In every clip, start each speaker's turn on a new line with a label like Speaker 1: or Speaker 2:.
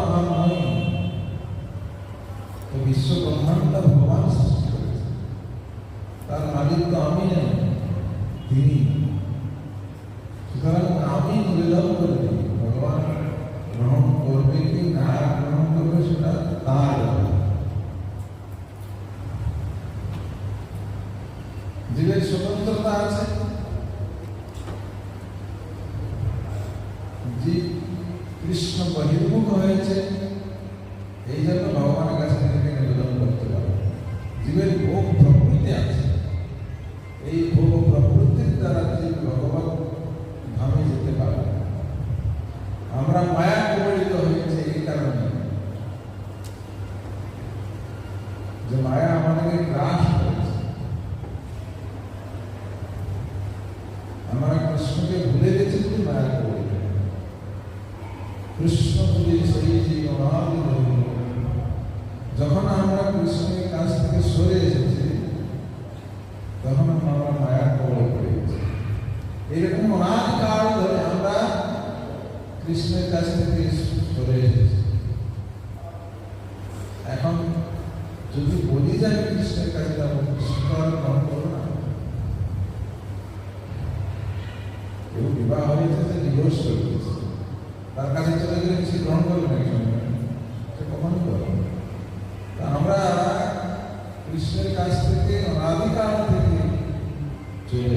Speaker 1: আমার নয়। তো বিশ্ব ভগবান সৃষ্টি করেছে। তার মালিক তো আমি নাই তিনি। সুতরাং আমি নিলাম করে ভগবান গ্রহণ করবে কি না, গ্রহণ করবে সেটা তার জীবের স্বতন্ত্রতা আছে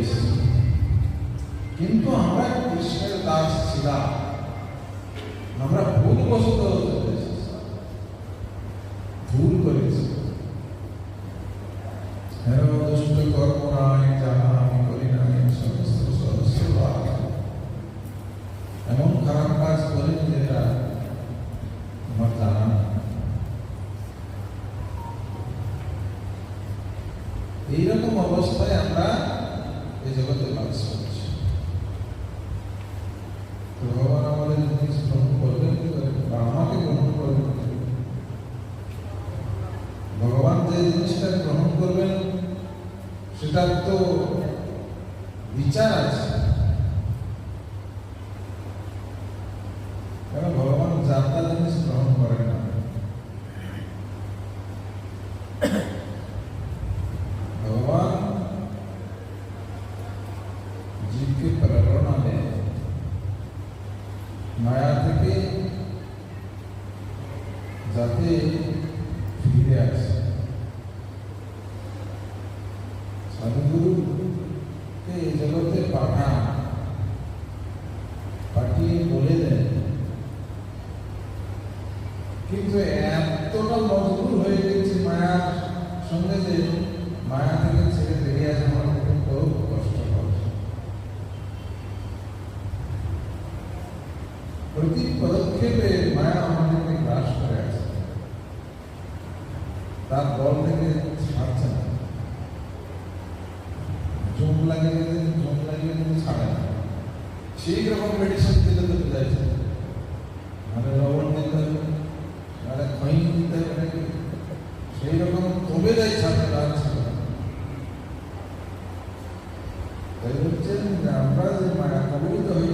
Speaker 1: দেশ কিন্তু আমরা কৃষ্ণের কাজ ছিলাম। আমরা সেটার তো বিচার আছে। কারণ ভগবান যাত্রা জিনিস গ্রহণ করেন না? ভগবান জীবকে প্রেরণা দেয়। মায়া থেকে যাতে ফিরে আসে। জগতে পাঠান? পাঠিয়ে বলে দেন। কিন্তু এতটা মজবুর হয়ে মায়ার সঙ্গে যে মায়া থেকে ছেড়ে বেরিয়ে আমার খুব কষ্ট প্রতি পদক্ষেপে মায়া আমাদেরকে গ্রাস করে আছে। তার বল থেকে ছাড়ছে না। জম লাগিয়ে দিলেন জম লাগিয়ে দিলেন ছাড়ে না সেই রকম মেডিসিন দিলে তো যাইছে মানে লবণ দিতে হবে মানে খই দিতে হবে, সেই রকম তবে যাই ছাড়তে লাগছে তাই বলছেন আমরা যে মায়া কবলিত হয়েছে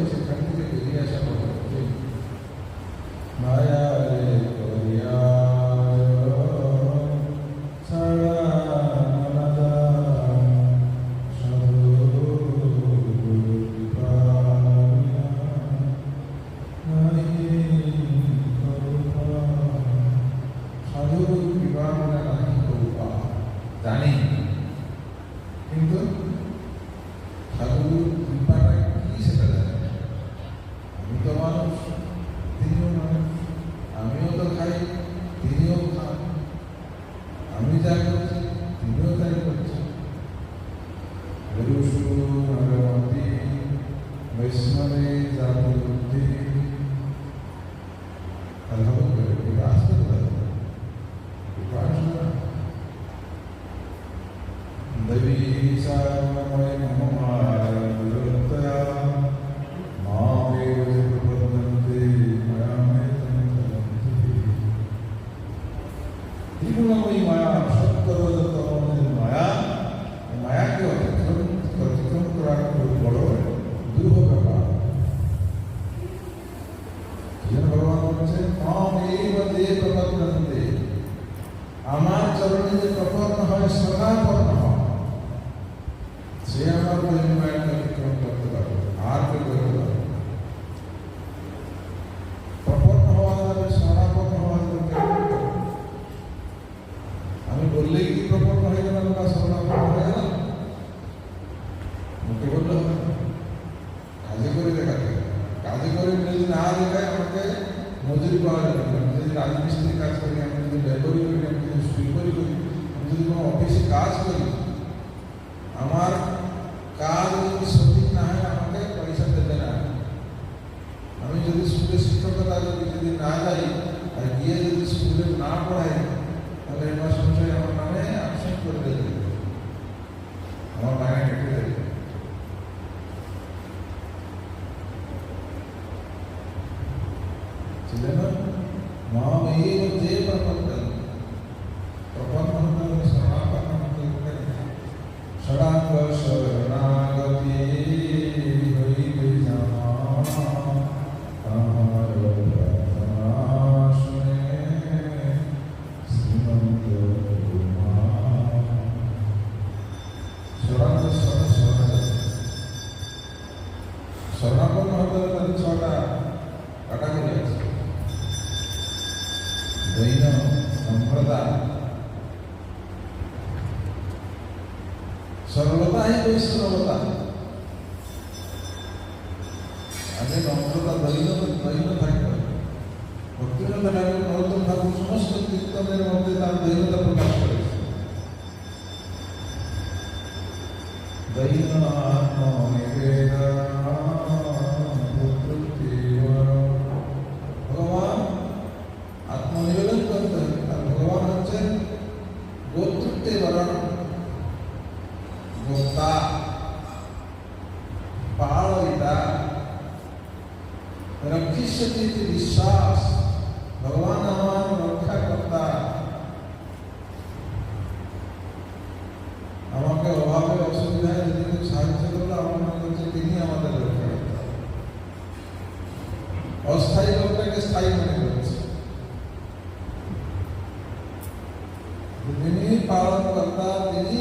Speaker 1: মাম এইব দে আমার চরণে যে প্রপন্ন হয় সদাপন্ন হয় সে আমার মহিমায়কে অতিক্রম করতে পারবে, আর কেউ করতে পারবে। প্রপন্ন হওয়া যাবে সদাপন্ন হওয়া যাবে। আমি বললেই কি প্রপন্ন হয়ে গেল না সদাপন্ন হয়ে গেল মুখে বললে কাজে করে দেখাতে কাজে করে যদি না দেখায় আমাকে মজুরি পাওয়া যাবে না আমি যদি রাজমিস্ত্রি কাজ করি আমি যদি লেবরি করি আমি যদি সুইপারি করি আমি যদি কোনো অফিসে কাজ করি আমার কাজ যদি সঠিক না হয় আমাকে পয়সা দেবে না আমি যদি স্কুলে শিক্ষকতা যদি যদি না যাই আর গিয়ে যদি স্কুলে না পড়াই তাহলে এবার সংসারে আমার নামে অ্যাবসেন্ট করে দেবে Amen. সরলতা হি বৈষ্ণবতা আগে নম্রতা দৈন দৈন থাকবে ভক্তিনাথ ঠাকুর নরোত্তম ঠাকুর সমস্ত কীর্তনের মধ্যে তার দৈনতা প্রকাশ করেছে। দৈন ভগবান, আত্মনিবেদন করতে ভগবান হচ্ছেন গোত্রত্বে বরণ গোত্তা পাড়িতা রক্ষিষ্যতি ইতি বিশ্বাস ভগবান আমার রক্ষা কর্তা আমাকে অভাবে অসুবিধায় যদি কেউ সাহায্য করল আমার মনে করছে তিনি আমাদের রক্ষা করতে অস্থায়ী লোকটাকে স্থায়ী মনে করছে তিনি পালন কর্তা তিনি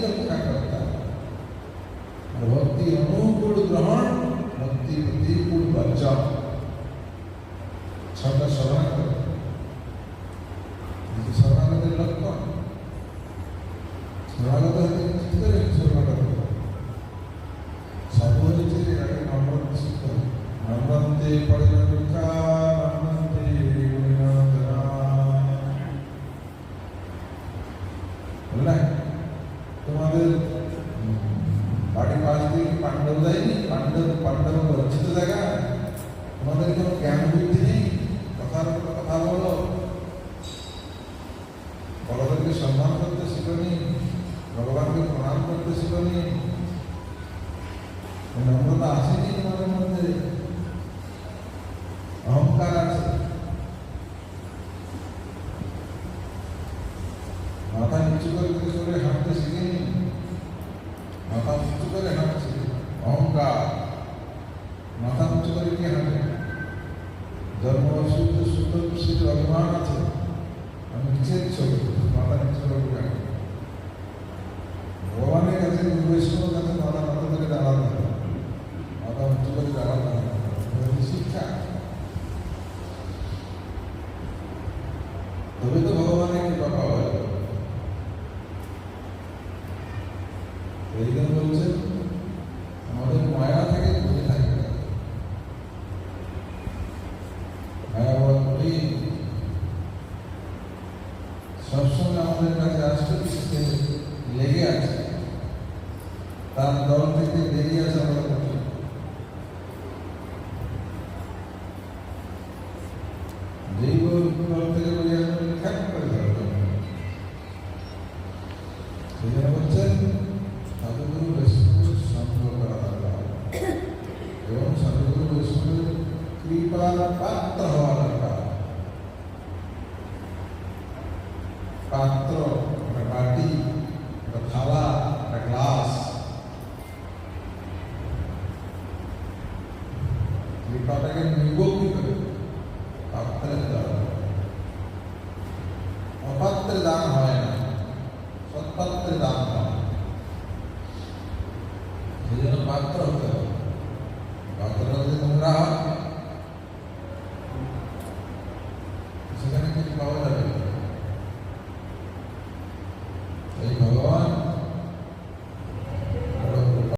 Speaker 1: বড়দেরকে সম্মান করতে শিখনি, ভগবানকে প্রণাম করতে শিখনি। নম্রতা আসেনি তোমাদের মধ্যে? অহংকার আছে। মাথা নিচু করে উঁচু করে হাঁটতে শিখিনি। মাথা উঁচু করে হাঁটছে। অহংকার। মাথা উঁচু করে কে হাঁটে? জন্ম শুদ্ধ শুদ্ধ অভিমান আছে। আমি নিচের ছবি মাথা নিচু করে হাঁটে ভগবানের কাছে বৈষ্ণব কাছে মাথা মাথা করে দাঁড়াতে হবে মাথা উঁচু করে দাঁড়াতে হবে এটা হচ্ছে শিক্ষা তবে তো ভগবানের কৃপা পাওয়া যাবে এই জন্য বলছেন, আমাদের মায়া থেকে দূরে থাকতে কঠিন সবসময় আমাদের কাছে সে লেগে আছে, তার দল থেকে বেরিয়ে আসা বড় কঠিন দল থেকে বেরিয়ে আসবে খ্যাপ করে ধরবে lipat atau